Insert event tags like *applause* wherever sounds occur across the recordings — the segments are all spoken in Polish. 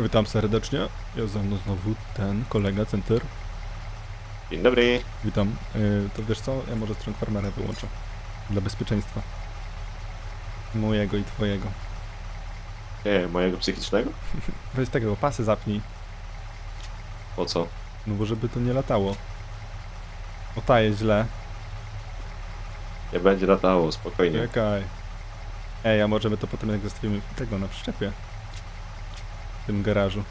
Witam serdecznie. Ja ze mną znowu ten kolega Center. Dzień dobry. Witam. Yy, to wiesz co? Ja może Strong Farmera wyłączę. Dla bezpieczeństwa. Mojego i twojego. Nie, mojego psychicznego? *laughs* Weź tego, pasy zapnij. Po co? No bo żeby to nie latało. O ta jest źle. Nie będzie latało, spokojnie. Czekaj. Ej, a może my to potem jak zostawimy tego na przyczepie. W tym garażu.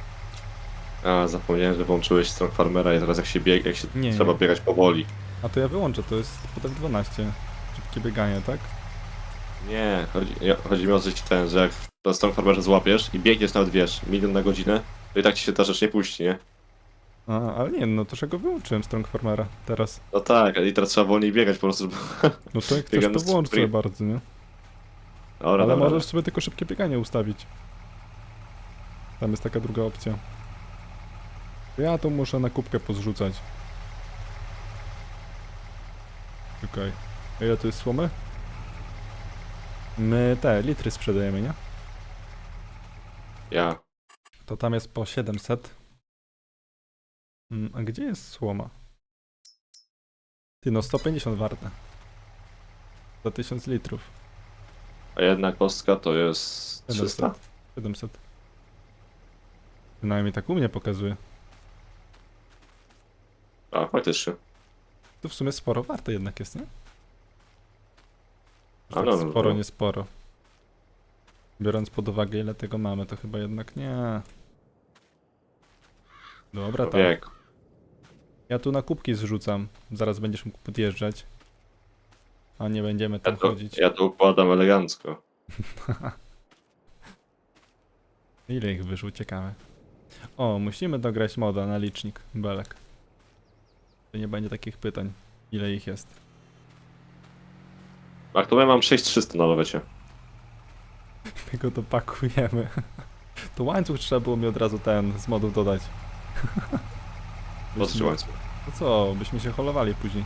A, zapomniałem, że włączyłeś Strong Farmera i teraz jak się bieg, jak się Nie, trzeba nie. biegać powoli. A to ja wyłączę, to jest potem 12. Szybkie bieganie, tak? Nie, chodzi, ja- chodzi mi o coś ten, że jak na Strong Farmerze złapiesz i biegniesz nawet, wiesz, milion na godzinę, to i tak ci się ta rzecz nie puści, nie? A, ale nie, no to czego wyłączyłem Strong Farmera teraz. No tak, i teraz trzeba wolniej biegać po prostu. żeby- *laughs* No to jak *laughs* Biegam chcesz to na włącz sobie sprint. bardzo, nie? Dobra, Ale dobra. możesz sobie tylko szybkie bieganie ustawić. Tam jest taka druga opcja. Ja to muszę na kubkę pozrzucać. Okej. A Ile to jest słomy? My te litry sprzedajemy, nie? Ja. To tam jest po 700. Mm, A gdzie jest słoma? Ty no 150 warte. Za 1000 litrów. A jedna kostka to jest 300? 700. 700. Przynajmniej tak u mnie pokazuje. A, faktycznie. To w sumie sporo warte jednak jest, nie? Że tak no, no, sporo, no. nie sporo. Biorąc pod uwagę ile tego mamy, to chyba jednak nie. Dobra, tak. Wiek. Ja tu na kubki zrzucam. Zaraz będziesz mógł podjeżdżać. A nie będziemy Ja tam to, chodzić. ja to układam elegancko. *laughs* Ile ich wyszło? Ciekawe. O, musimy dograć moda na licznik. Belek. To nie będzie takich pytań. Ile ich jest? Aktualnie mam 6300 na lowecie. *laughs* My go dopakujemy. *laughs* To łańcuch trzeba było mi od razu ten z modów dodać. *laughs* Po co ci łańcuch? No co, byśmy się holowali później.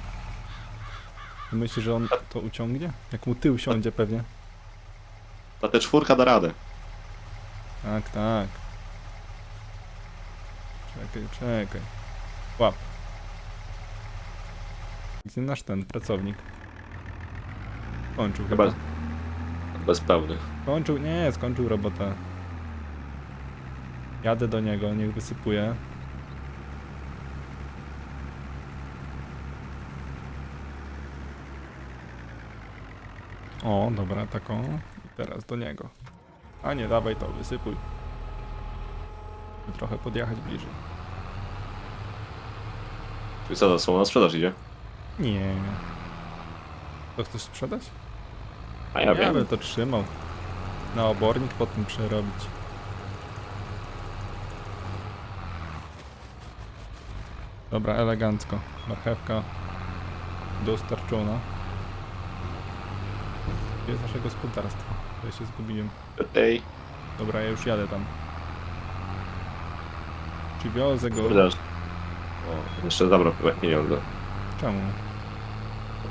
Myślisz, że on to uciągnie? Jak mu tył siądzie pewnie. Ta te czwórka da radę. Tak, tak. Czekaj, czekaj. Łap. Gdzie nasz ten pracownik? Skończył chyba. Chyba bez pełnych. Skończył, nie, skończył robotę. Jadę do niego, niech wysypuje. O, dobra, taką. I teraz do niego. A nie, dawaj to, wysypuj. Trochę podjechać bliżej. Czyli co, to są na sprzedaż idzie? Nie. To chcesz sprzedać? A ja ja wiem. bym to trzymał. Na obornik potem przerobić. Dobra, elegancko. Marchewka dostarczona. Gdzie jest nasze gospodarstwo? Ja się zgubiłem. Ej, Dobra, ja już jadę tam. Czy wiozę go? kurde. O, jeszcze zabrał pieniądze. Czemu?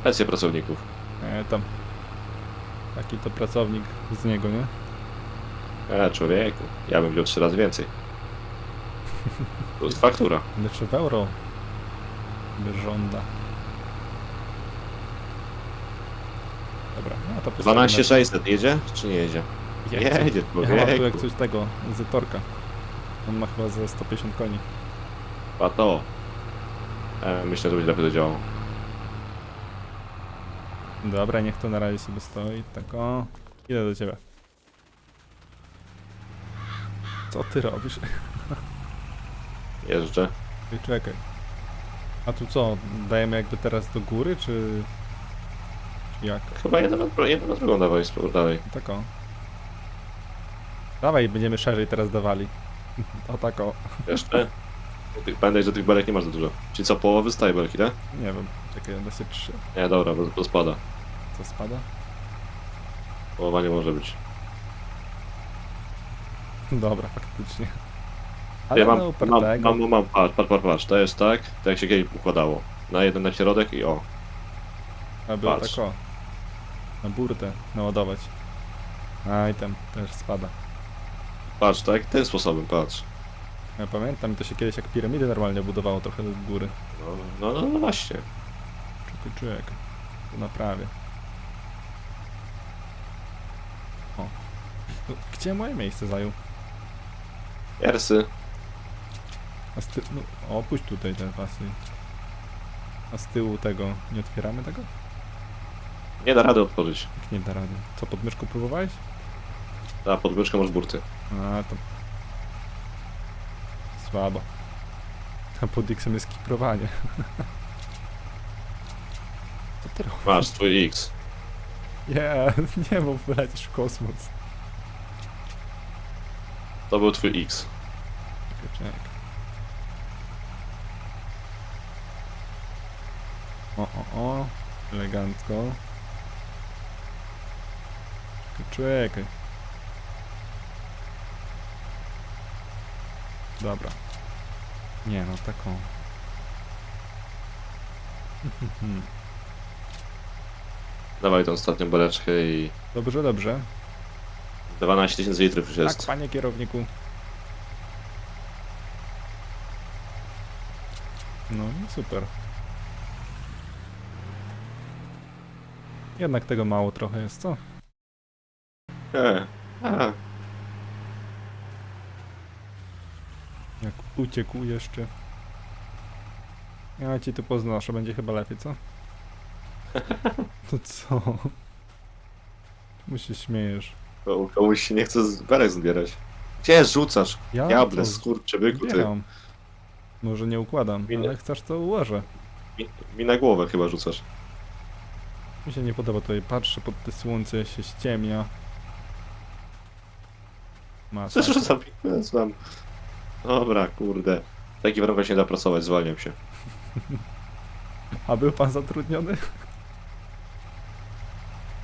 Pensje pracowników. E, tam. Taki to pracownik z niego, nie? E, człowieku. Ja bym wziął trzy razy więcej. Plus faktura. Lecz w euro żąda. Dobra, no to postawimy- 12600 jedzie? Czy nie jedzie? Jedzie. Jedzie, Ja mam tu jak człowieku. coś tego, z torka. On ma chyba ze 150 koni. A to. E, myślę, że będzie lepiej to działało. Dobra, niech to na razie sobie stoi. Tak o. Idę do ciebie. Co ty robisz? *laughs* Jeżdżę. Ej, Czekaj. A tu co? Dajemy jakby teraz do góry, czy... czy jak? Chyba jeden na, dru- jeden na drugą dawaj, spróbuj dalej. Tak o. Dawaj, będziemy szerzej teraz dawali. *laughs* O tak o. Jeszcze? Tych, pamiętaj, że tych belek nie masz za dużo. Czyli co, połowy staje belki, tak? Nie wiem. Czekaj, one się trzy. Nie, dobra, bo to spada. Co spada? Połowa nie może być. Dobra, faktycznie. Ale Ja mam, no, mam, upartego. mam, mam, patrz, patrz, patrz, patrz, to jest tak, tak jak się kiedyś układało. Na jeden na środek i o. A było patrz. tak o. Na burtę naładować. A i tam też spada. Patrz, tak, tym sposobem, patrz. Ja pamiętam, to się kiedyś jak piramidy normalnie budowało trochę do góry. No, no, no, no właśnie. Czekaj, czekaj. To naprawię. O. No, *laughs* gdzie moje miejsce zajął? Jersy. A z ty... no, o, puść tutaj te pasy. A z tyłu tego, nie otwieramy tego? Nie da rady otworzyć. Jak nie da rady. Co, pod myszką próbowałeś? A pod myszką masz burty. A, to... Słabo. Tam pod X-em jest kiprowanie. Co ty robisz? Masz twój X. Nie, *laughs* nie mów, wylecisz w kosmos. To był twój X. Czekaj, czekaj. O, o, o. Elegancko. Czekaj, czekaj. Dobra. Nie no, taką. *laughs* Dawaj tą ostatnią beleczkę i Dobrze, dobrze. 12 tysięcy litrów już Tak, jest. panie kierowniku. No i super. Jednak tego mało trochę jest, co? E, a, Jak uciekł jeszcze. Ja ci tu poznoszę, będzie chyba lepiej, co? *laughs* To co? Czemu się śmiejesz? ko- komuś się nie chce z belek zbierać. Gdzie rzucasz? Ja Diable, to skurczybyku, ty. zbieram. Może nie układam, ale chcesz to ułożę. Mi, mi na głowę chyba rzucasz. Mi się nie podoba tutaj, patrzę pod te słońce, się ściemnia. Co Masakra. rzucam? Znam. Dobra, kurde. W takich warunkach się nie da pracować, zwalniam się. A był pan zatrudniony?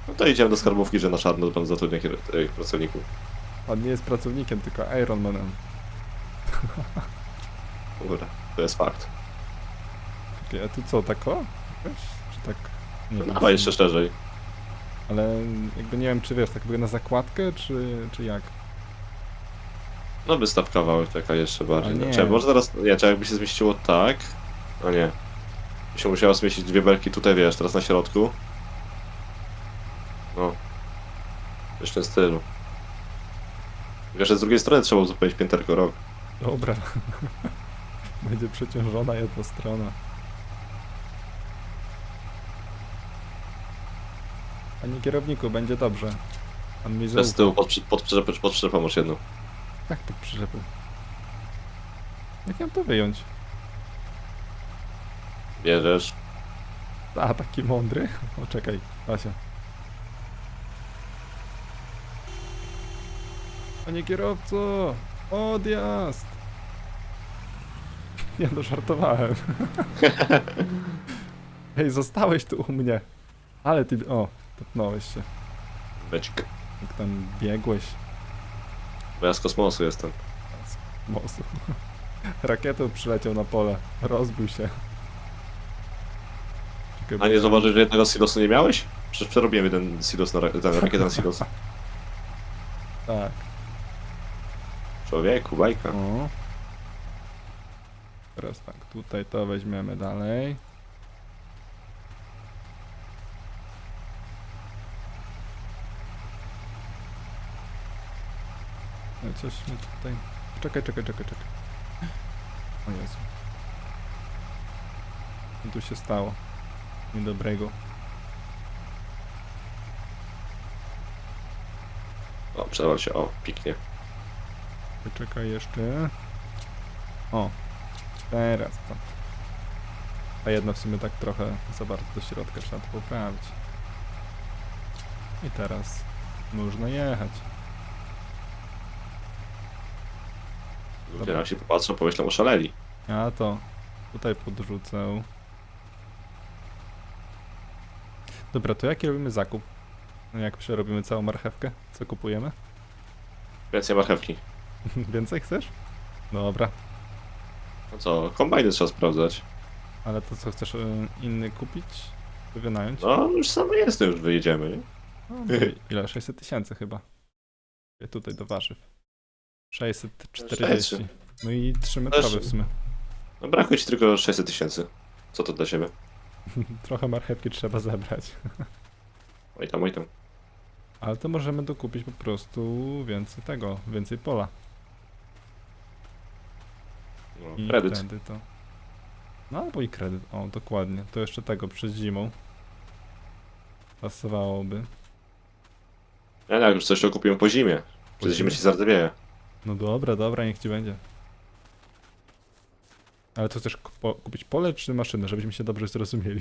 No to idziemy do skarbówki, że na czarno pan zatrudnia kier- tych pracowników. Pan nie jest pracownikiem, tylko Ironmanem. *laughs* Dobra, to jest fakt. Czekaj, a tu co, tak o? Wiesz? Czy tak... Nie No wiem. dawaj jeszcze szerzej. Ale jakby nie wiem, czy wiesz, tak jakby na zakładkę, czy, czy jak? No wystaw kawałek taka jeszcze bardziej. A nie. No, Czekaj, może teraz, nie, czekaj, jakby się zmieściło tak. A nie. By się musiała zmieścić dwie belki tutaj, wiesz, teraz na środku. No. Tym stylu. Wiesz, że z drugiej strony trzeba uzupełnić pięterko rok. Dobra. *laughs* Będzie przeciążona jedna strona. Panie kierowniku, będzie dobrze. Pan mi zaufał. tyłu pod, przy- pod, przyczepę, pod przyczepą masz jedną. Jak to przyczepy? Jak mam to wyjąć? Bierzesz. A, taki mądry? *laughs* O, czekaj, Asia. Panie kierowco! Odjazd! Nie no, żartowałem. *laughs* Hej, zostałeś tu u mnie. Ale ty... O, topnąłeś się. Becik. Jak tam biegłeś Bo ja z kosmosu jestem. z mostu. Rakietą przyleciał na pole. Rozbił się. Czekaj, A nie zauważyłeś, że jednego silosu nie miałeś? Przecież przerobiłem jeden silos na ra- ten rakietę na silos. *laughs* Tak. Człowieku, bajka. O. Teraz tak, tutaj to weźmiemy dalej. Coś mi tutaj... Czekaj, czekaj, czekaj, czekaj. O Jezu. Co tu się stało? Niedobrego. O, przerwał się, o, piknie. Czekaj jeszcze. O, teraz to. A jedno w sumie tak trochę za bardzo do środka trzeba to poprawić. I teraz można jechać. Ludzie na się popatrzą, pomyślą, oszaleli. Ja to tutaj podrzucę. Dobra, to jaki robimy zakup? Jak przerobimy całą marchewkę? Co kupujemy? Więcej marchewki. *laughs* Więcej chcesz? Dobra, No co, kombajny trzeba sprawdzać. ale to co chcesz y, inny kupić? Czy Wynająć? No, już sam jestem, już wyjedziemy, nie? No, no, ile? *laughs* 600 tysięcy chyba. Tutaj do warzyw. 640. No i 3 Też- metrowy w sumie. No brakuje ci tylko 600 tysięcy. Co to dla siebie? *laughs* Trochę marchewki trzeba zebrać. *laughs* Oj tam, oj tam. Ale to możemy dokupić po prostu więcej tego, więcej pola. No, I kredyt. wtedy to. No albo i kredyt, o dokładnie. To jeszcze tego przed zimą. Pasowałoby. Ja jak już coś to kupiłem po zimie. Przez zimę ci zardewieje. No dobra, dobra, niech ci będzie. Ale to chcesz kupo- kupić pole czy maszynę, żebyśmy się dobrze zrozumieli?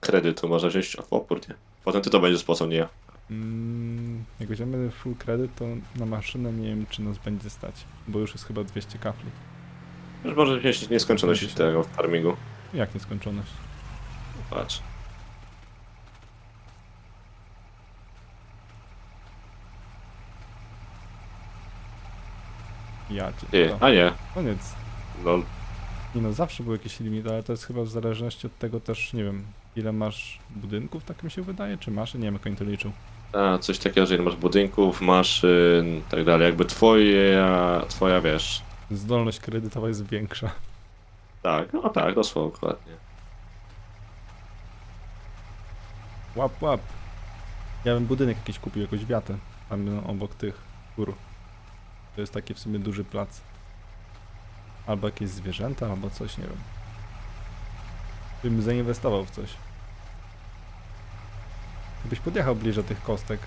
Kredyt to można wziąć w opór, nie? Potem ty to będziesz spłacał, nie ja. Mm, jak weźmiemy full kredyt, to na maszynę nie wiem, czy nas będzie stać. Bo już jest chyba 200 kafli. Już może wziąć nieskończoność tego farmingu. Jak nieskończoność? Patrz. Ja cię. To. a nie. Koniec. Lol. Nie no, zawsze był jakiś limit, ale to jest chyba w zależności od tego też, nie wiem, ile masz budynków, tak mi się wydaje, czy masz? Nie wiem, jak oni to liczył. A, coś takiego, że ile masz budynków, maszyn, tak dalej. Jakby twoja, twoja wiesz. Zdolność kredytowa jest większa. Tak, no tak, dosłownie, dokładnie. Łap, łap. Ja bym budynek jakiś kupił, jakąś wiatę, tam no, obok tych gór. To jest taki w sumie duży plac. Albo jakieś zwierzęta, albo coś, nie wiem. Bym zainwestował w coś. Gdybyś podjechał bliżej tych kostek,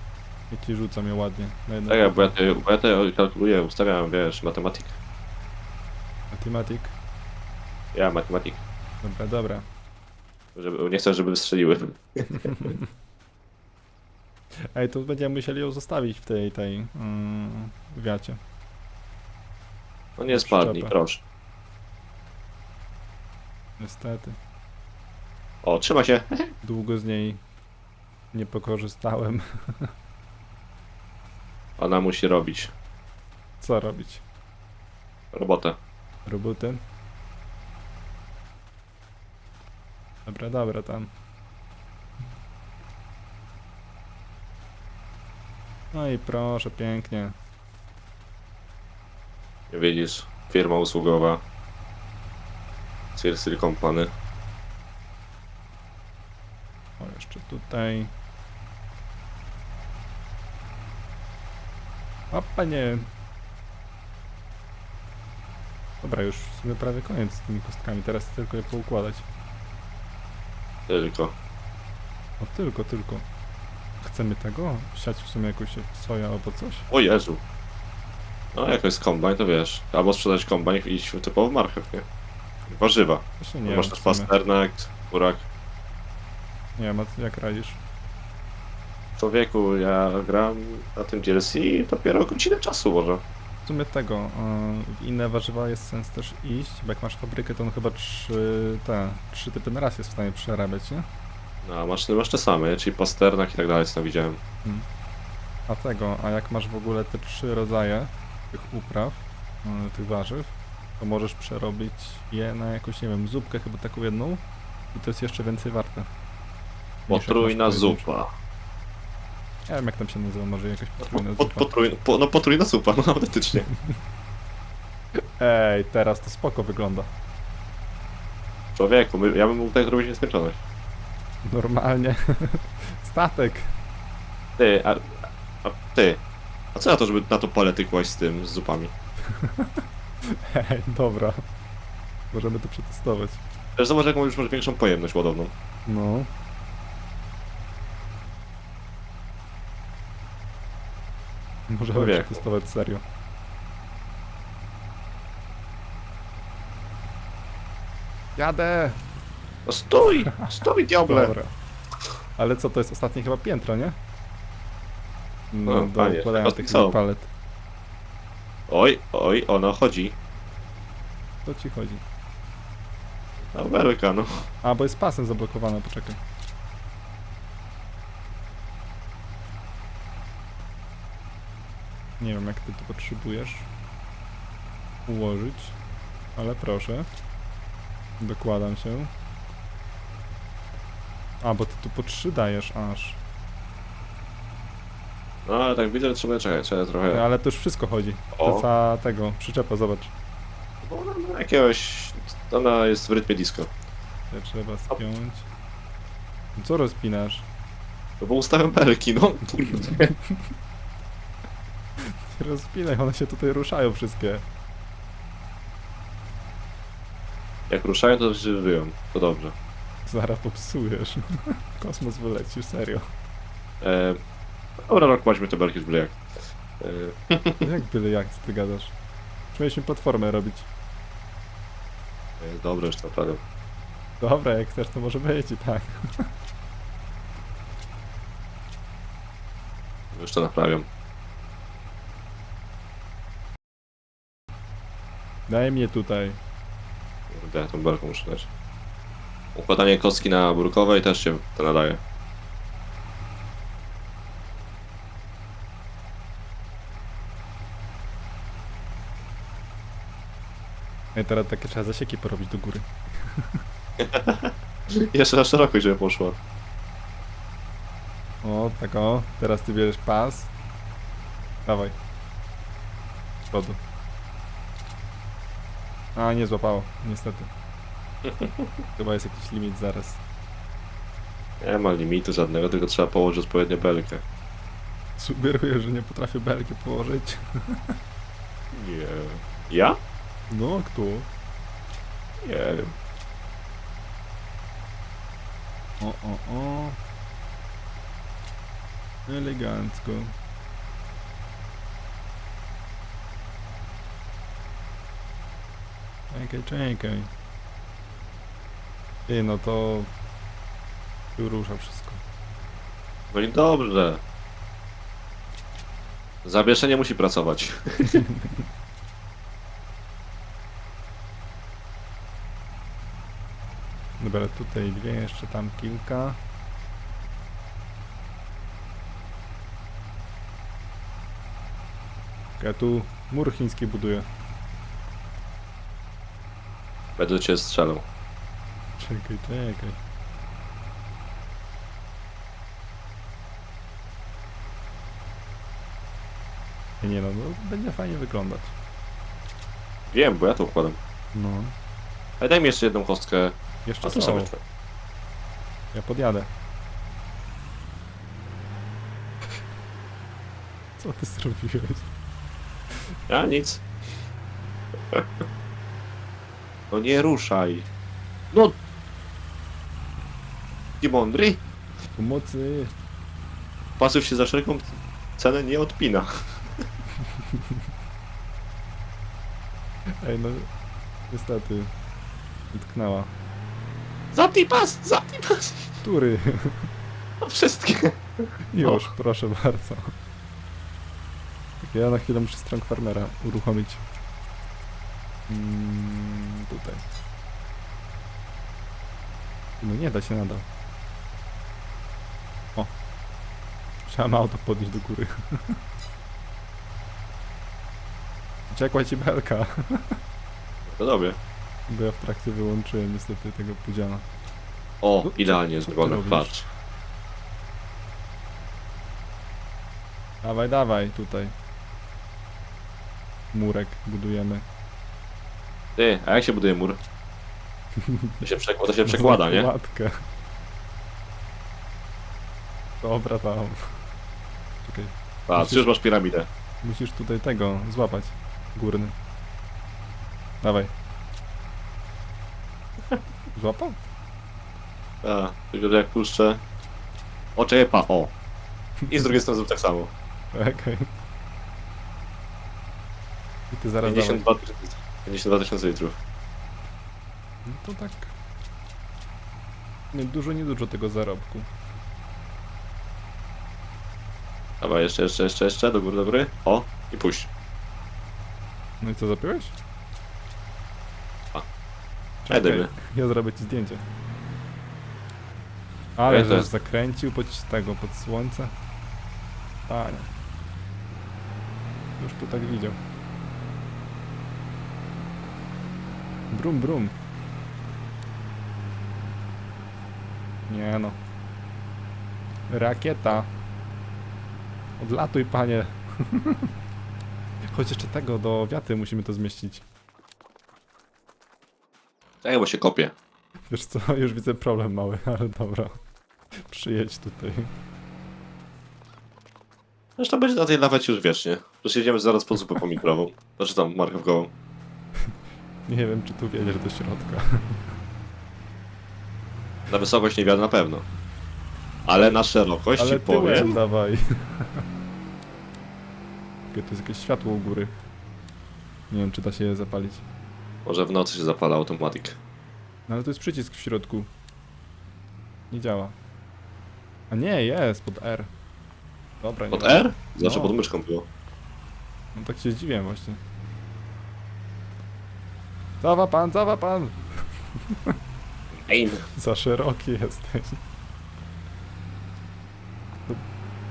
i ci rzucam je ładnie. Na jedno Tak, ja, bo ja, te, bo ja te kalkuluję, ustawiam, wiesz, matematyk. Mathematic. Ja, matematyk. Dobra, dobra. Żeby, nie chcę, żeby wystrzeliły. *laughs* Ej, to będziemy musieli ją zostawić w tej, tej mm, wiacie. No nie spadnij, Przyczepę. proszę. Niestety. O, trzyma się. Długo z niej nie pokorzystałem. *laughs* Ona musi robić Co robić? robotę. Roboty? Dobra, dobra, tam. No i proszę, pięknie. Widzisz, firma usługowa. Circle Company. O, jeszcze tutaj. Opa, nie. Dobra, już w sumie prawie koniec z tymi kostkami. Teraz tylko je poukładać. Tylko. O, tylko, tylko. Chcemy tego? Siać w sumie jakąś soja albo coś? O Jezu. No jak jest kombajn, to wiesz. Albo sprzedać kombajn i iść w typowo marchew, nie? Warzywa. Właśnie nie Masz wiem, też w sumie. pasternak, burak. Nie wiem, a jak radzisz? Człowieku, ja gram na tym DLC dopiero godzinę czasu może. W sumie tego, e, w inne warzywa jest sens też iść, bo jak masz fabrykę, to on chyba trzy, te, trzy typy na raz jest w stanie przerabiać, nie? No, a masz, masz te same, czyli pasternak i tak dalej, co tam widziałem. A tego, a jak masz w ogóle te trzy rodzaje tych upraw, e, tych warzyw, to możesz przerobić je na jakąś, nie wiem, zupkę chyba taką jedną i to jest jeszcze więcej warte. Potrójna zupa. Nie wiem jak tam się nazywa, może jakaś potrójna Pot, zupa. potrój, po, no potrójna zupa, no autentycznie. *laughs* Ej, teraz to spoko wygląda. Człowieku, my, ja bym mógł tak zrobić nieskończoność. Normalnie. *laughs* Statek. Ty, a, a ty. A co na to, żeby na to palety kłaść z tym, z zupami? Ej, *laughs* dobra. Możemy to przetestować. Też zobacz, jaką już masz większą pojemność ładowną. No. Możemy Człowieku. przetestować serio. Jadę! No stój! Stój, diable! Dobra. Ale co, to jest ostatnie chyba piętro, nie? No, No, panie, układania tak tych są. palet. Oj, oj, ona chodzi. To ci chodzi. Na belka, no. A, bo jest pasem zablokowane, poczekaj. Nie wiem, jak ty to potrzebujesz ułożyć, ale proszę. Dokładam się. A, bo ty tu po trzy dajesz aż. No ale tak widzę, że trzeba czekać, trzeba No, trochę... ale to już wszystko chodzi. To O. cała tego, przyczepa, zobacz. Bo ona ma jakiegoś... Ona jest w rytmie disco. Trzeba spiąć. No Co rozpinasz? No bo ustawiam belki, no kurde. Nie *laughs* Rozpinaj, one się tutaj ruszają wszystkie. Jak ruszają, to się żyją. To dobrze. Zaraz popsujesz. *laughs* Kosmos wyleci, serio. E... Dobra, rok kładźmy te belki z byle jak. E... Jak byle jak, co ty gadasz? Czy mieliśmy platformę robić? e, Dobra, już to naprawdę. Dobra, jak chcesz, to może być i tak. Już to naprawiam. Daj mnie tutaj. Kurde, ja tą belką muszę dać. Układanie kostki na brukowej też się to nadaje. No i teraz takie trzeba zasieki porobić do góry. *laughs* Jeszcze na szeroko, żeby poszło. O, tak o. Teraz ty bierzesz pas. Dawaj. Z przodu. A, nie złapało, niestety. *laughs* Chyba jest jakiś limit zaraz. Nie ma limitu żadnego, tylko trzeba położyć odpowiednią belkę. Sugeruję, że nie potrafię belki położyć. Nie. Ja? No, kto? Nie wiem. O, o, o. Elegancko. Czekaj, czekaj. Ej, no to... Tu rusza wszystko. No i dobrze. Zawieszenie musi pracować. *laughs* Dobra, tutaj dwie, jeszcze tam kilka. Ja tu mur chiński buduję. Będę cię strzelał. Czekaj, czekaj. Nie no, no, będzie fajnie wyglądać. Wiem, bo ja to układam. No. Ale daj mi jeszcze jedną kostkę. Jeszcze A tu są. jeszcze. Ja podjadę. Co ty zrobiłeś? Ja nic. No nie ruszaj. No. Nie mądry. Pomocy! Pasyw się za wszelką cenę nie odpina. Ej no, niestety. Utknęła. Zapnij pas! Zapnij pas! Tury! No wszystkie. Już, proszę bardzo. Ja na chwilę muszę Strong Farmera uruchomić. Mm, tutaj. No nie da się nadal. O. Trzeba auto podnieść do góry. *laughs* Uciekła ci belka, To dobrze. Bo ja w trakcie wyłączyłem niestety tego pudziana. O, No, idealnie co ty zrobione. robisz? Patrz. Dawaj, dawaj, tutaj. Murek budujemy. Ty, a jak się buduje mur? *laughs* To się, przekłada, to się przekłada, nie? Matkę. Dobra, tam. Czekaj, Patrz, już masz piramidę. musisz tutaj tego złapać. Górny. Dawaj. Złapał? A, tylko że jak puszczę... O, czekaj, pa, o. I z drugiej strony zrób tak samo. Okej. I ty zaraz dawaj. 52 tysiące 52 tysiące litrów. No to tak. Nie, dużo, nie dużo tego zarobku. Dawaj, jeszcze, jeszcze, jeszcze, jeszcze, do góry, do góry. O, i puść. No i co, zapiłeś? Czekaj, Jedymy. ja zrobię ci zdjęcie. Ale Ja żeś też. zakręcił pod tego, pod słońce. Panie. Już tu tak widział. Brum, brum. Nie no. Rakieta. Odlatuj, panie. *laughs* Choć jeszcze tego do wiaty musimy to zmieścić. Tak, bo się kopie. Wiesz co, *laughs* już widzę problem mały, *laughs* ale dobra. Przyjedź tutaj. Zresztą będzie na tej lawecie już wiecznie. Przecież jedziemy zaraz po zupę pomikrową. *laughs* Znaczy tam marchewkową. Nie wiem, czy tu wiedziesz do środka. Na wysokość nie wiadomo na pewno. Ale na szerokość Ale ci powiem. tyłem dawaj. Okej, tu jest jakieś światło u góry. Nie wiem, czy da się je zapalić. Może w nocy się zapala automatik. No ale tu jest przycisk w środku. Nie działa. A nie, jest, pod R. Dobra, nie Pod ma. R? Zawsze No. pod myszką było. No tak się zdziwiłem właśnie. Zawa pan, zawa pan! Ej, Za szeroki jesteś.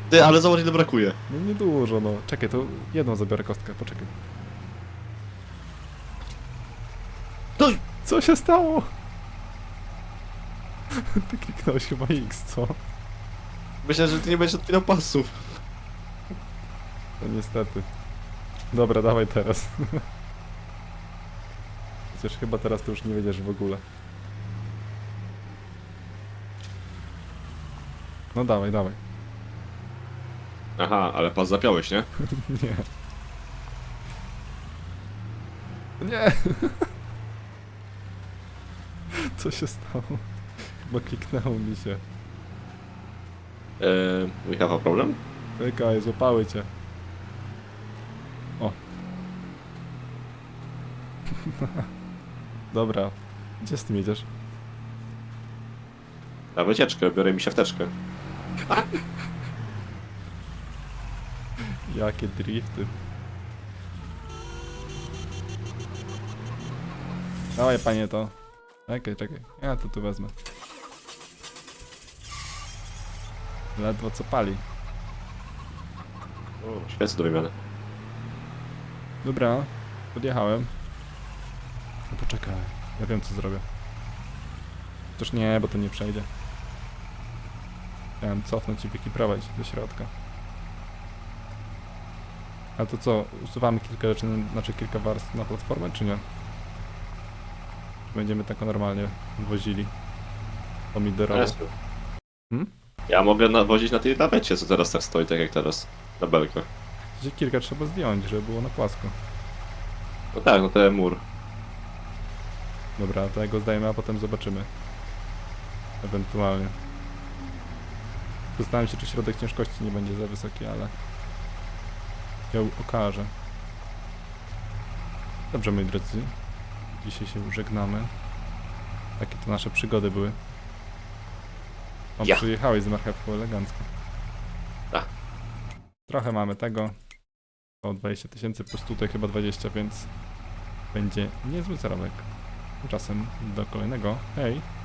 ty, ale zobacz ile brakuje. No niedużo, no. Czekaj, to jedną zabiorę kostkę, poczekaj. No. Co się stało? *laughs* Ty kliknąłeś chyba X, co? Myślę, że ty nie będziesz odpinał pasów. No niestety. Dobra, dawaj teraz. Chociaż chyba teraz to już nie wiedziesz w ogóle. No dawaj, dawaj. Aha, ale pas zapiąłeś, nie? *laughs* Nie. *laughs* Nie! Co się stało? Chyba kliknęło mi się. Eee, we have a problem? Czekaj, złapały cię. O. *laughs* Dobra. Gdzie z tym jedziesz? Na wycieczkę, biorę mi się wteczkę. *laughs* Jakie drifty. Dawaj panie to. Czekaj, czekaj. Ja to tu wezmę. Ledwo co pali. O, świece do wymiany. Dobra, podjechałem. No poczekaj, ja wiem co zrobię. Chociaż nie, bo to nie przejdzie. Chciałem cofnąć i wykiprować do środka. A to co, usuwamy kilka rzeczy, na- znaczy kilka warstw na platformę, czy nie? Będziemy tak normalnie wozili pomidorowo? Jezu. Hmm? Ja mogę nawozić na tej lawecie, co teraz tak stoi, tak jak teraz. Na belkę. Gdzie kilka trzeba zdjąć, żeby było na płasko. No tak, no ten mur. Dobra, to ja go zdajemy, a potem zobaczymy. Ewentualnie. Zastanawiam się, czy środek ciężkości nie będzie za wysoki, ale... Ja okażę. Dobrze, moi drodzy. Dzisiaj się żegnamy. Takie to nasze przygody były. O, Ja. przyjechałeś z marchewką elegancko. Tak. Trochę mamy tego. O 20 tysięcy plus tutaj chyba 20, więc będzie niezły zarobek. Tymczasem do kolejnego. Hej!